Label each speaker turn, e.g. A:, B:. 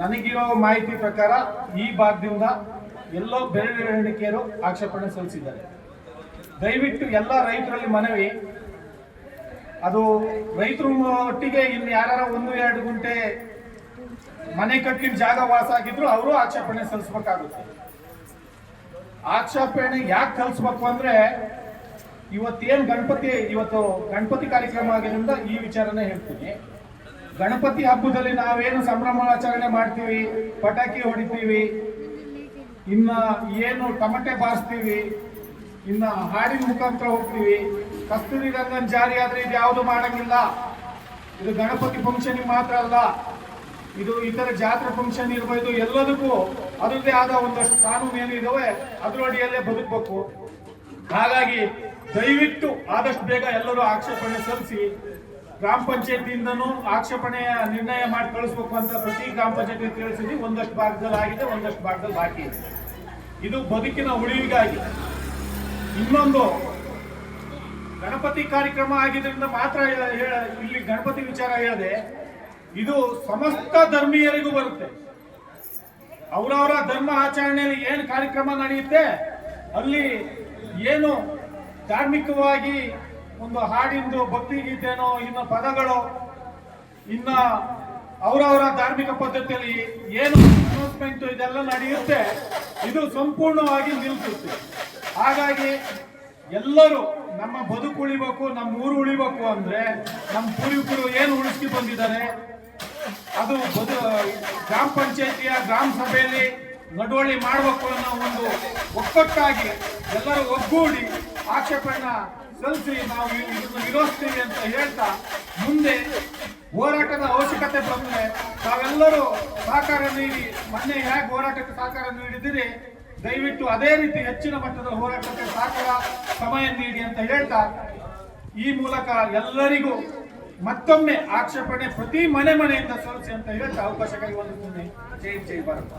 A: ನನಗಿರೋ ಮಾಹಿತಿ ಪ್ರಕಾರ ಈ ಭಾಗದಿಂದ ಎಲ್ಲೋ ಬೆರಳೆಣಿಕೆಯರು ಆಕ್ಷೇಪಣೆ ಸಲ್ಲಿಸಿದ್ದಾರೆ. ದಯವಿಟ್ಟು ಎಲ್ಲ ರೈತರಲ್ಲಿ ಮನವಿ. ಅದು ರೈತರು ಒಟ್ಟಿಗೆ ಇನ್ನು ಯಾರ ಒಂದು, ಎರಡು ಗುಂಟೆ ಮನೆ ಕಟ್ಟಿನ ಜಾಗ ವಾಸ ಆಗಿದ್ರು ಅವರು ಆಕ್ಷೇಪಣೆ ಸಲ್ಲಿಸ್ಬೇಕಾಗುತ್ತೆ. ಆಕ್ಷೇಪಣೆ ಯಾಕೆ ಕಲಿಸ್ಬೇಕು ಅಂದ್ರೆ ಇವತ್ತೇನು ಗಣಪತಿ, ಇವತ್ತು ಗಣಪತಿ ಕಾರ್ಯಕ್ರಮ ಆಗಿರೋದ್ರಿಂದ ಈ ವಿಚಾರನೇ ಹೇಳ್ತೀನಿ. ಗಣಪತಿ ಹಬ್ಬದಲ್ಲಿ ನಾವೇನು ಸಂಭ್ರಮಾಚರಣೆ ಮಾಡ್ತೀವಿ, ಪಟಾಕಿ ಹೊಡಿತೀವಿ, ಇನ್ನ ಏನು ಟಮಟೆ ಬಾರಿಸ್ತೀವಿ, ಇನ್ನ ಹಾಡಿನ ಮುಖಾಂತರ ಹೋಗ್ತೀವಿ. ಕಸ್ತೂರಿ ರಂಗನ್ ಜಾರಿ ಆದ್ರೆ ಇದು ಯಾವುದು ಮಾಡಂಗಿಲ್ಲ. ಇದು ಗಣಪತಿ ಫಂಕ್ಷನ್ ಮಾತ್ರ ಅಲ್ಲ. ಇದು ಇತರ ಜಾತ್ರೆ ಫಂಕ್ಷನ್ ಇರ್ಬೋದು, ಎಲ್ಲದಕ್ಕೂ ಅದರದ್ದೇ ಆದ ಒಂದಷ್ಟು ಕಾನೂನು ಏನು ಇದಾವೆ ಅದರಡಿಯಲ್ಲೇ ಬದುಕಬೇಕು. ಹಾಗಾಗಿ ದಯವಿಟ್ಟು ಆದಷ್ಟು ಬೇಗ ಎಲ್ಲರೂ ಆಕ್ಷೇಪಣೆ ಸಲ್ಲಿಸಿ ಗ್ರಾಮ ಪಂಚಾಯತಿಯಿಂದನೂ ಆಕ್ಷೇಪಣೆಯ ನಿರ್ಣಯ ಮಾಡಿ ಕಳಿಸ್ಬೇಕು ಅಂತ ಪ್ರತಿ ಗ್ರಾಮ ಪಂಚಾಯತಿ ತಿಳಿಸಿದ್ವಿ ಒಂದಷ್ಟು ಭಾಗದಲ್ಲಿ ಆಗಿದೆ, ಒಂದಷ್ಟು ಭಾಗದಲ್ಲಿ ಬಾಕಿ ಇದೆ. ಇದು ಬದುಕಿನ ಉಳಿವಿಗಾಗಿ ಇನ್ನೊಂದು ಗಣಪತಿ ಕಾರ್ಯಕ್ರಮ ಆಗಿದ್ದರಿಂದ ಮಾತ್ರ ಇಲ್ಲಿ ಗಣಪತಿ ವಿಚಾರ ಹೇಳದೆ, ಇದು ಸಮಸ್ತ ಧರ್ಮೀಯರಿಗೂ ಬರುತ್ತೆ. ಅವರವರ ಧರ್ಮ ಆಚರಣೆಯಲ್ಲಿ ಏನು ಕಾರ್ಯಕ್ರಮ ನಡೆಯುತ್ತೆ, ಅಲ್ಲಿ ಏನು ಧಾರ್ಮಿಕವಾಗಿ ಒಂದು ಹಾಡಿಂದು ಭಕ್ತಿ ಗೀತೆನೋ, ಇನ್ನ ಪದಗಳು, ಇನ್ನ ಅವರವರ ಧಾರ್ಮಿಕ ಪದ್ಧತಿಯಲ್ಲಿ ಏನು ಅನೌನ್ಸ್ಮೆಂಟ್ ಇದೆಲ್ಲ ನಡೆಯುತ್ತೆ, ಇದು ಸಂಪೂರ್ಣವಾಗಿ ನಿಲ್ಸುತ್ತೆ. ಹಾಗಾಗಿ ಎಲ್ಲರೂ ನಮ್ಮ ಬದುಕು ಉಳಿಬೇಕು, ನಮ್ಮ ಊರು ಉಳಿಬೇಕು ಅಂದ್ರೆ ನಮ್ಮ ಪೂರ್ವಿಕರು ಏನು ಉಳಿಸ್ಕಿ ಬಂದಿದ್ದಾರೆ, ಅದು ಬದು, ಗ್ರಾಮ ಪಂಚಾಯತಿಯ, ಗ್ರಾಮ ಸಭೆಯಲ್ಲಿ ನಡವಳಿ ಮಾಡಬೇಕು ಅನ್ನೋ ಒಂದು ಒಕ್ಕಟ್ಟಾಗಿ ಎಲ್ಲರೂ ಒಗ್ಗೂಡಿ ಆಕ್ಷೇಪಣೆ ಸಲ್ಲಿಸಿ ನಾವು ಇದನ್ನು ವಿರೋಧಿಸ್ತೀವಿ ಅಂತ ಹೇಳ್ತಾ ಮುಂದೆ ಹೋರಾಟದ ಅವಶ್ಯಕತೆ ಬಂದರೆ ತಾವೆಲ್ಲರೂ ಸಹಕಾರ ನೀಡಿ, ಮೊನ್ನೆ ಹೇಗೆ ಹೋರಾಟಕ್ಕೆ ಸಹಕಾರ ನೀಡಿದಿರಿ? ದಯವಿಟ್ಟು ಅದೇ ರೀತಿ ಹೆಚ್ಚಿನ ಮಟ್ಟದ ಹೋರಾಟಕ್ಕೆ ಸಹಕಾರ, ಸಮಯ ನೀಡಿ ಅಂತ ಹೇಳ್ತಾ ಈ ಮೂಲಕ ಎಲ್ಲರಿಗೂ ಮತ್ತೊಮ್ಮೆ ಆಕ್ಷೇಪಣೆ ಪ್ರತಿ ಮನೆ ಮನೆಯಿಂದ ಸಲ್ಲಿಸಿ ಅಂತ ಹೇಳ್ತಾ ಅವಕಾಶಕ್ಕಾಗಿ ಒಂದು ಜೈ ಜೈ ಭಾರತ.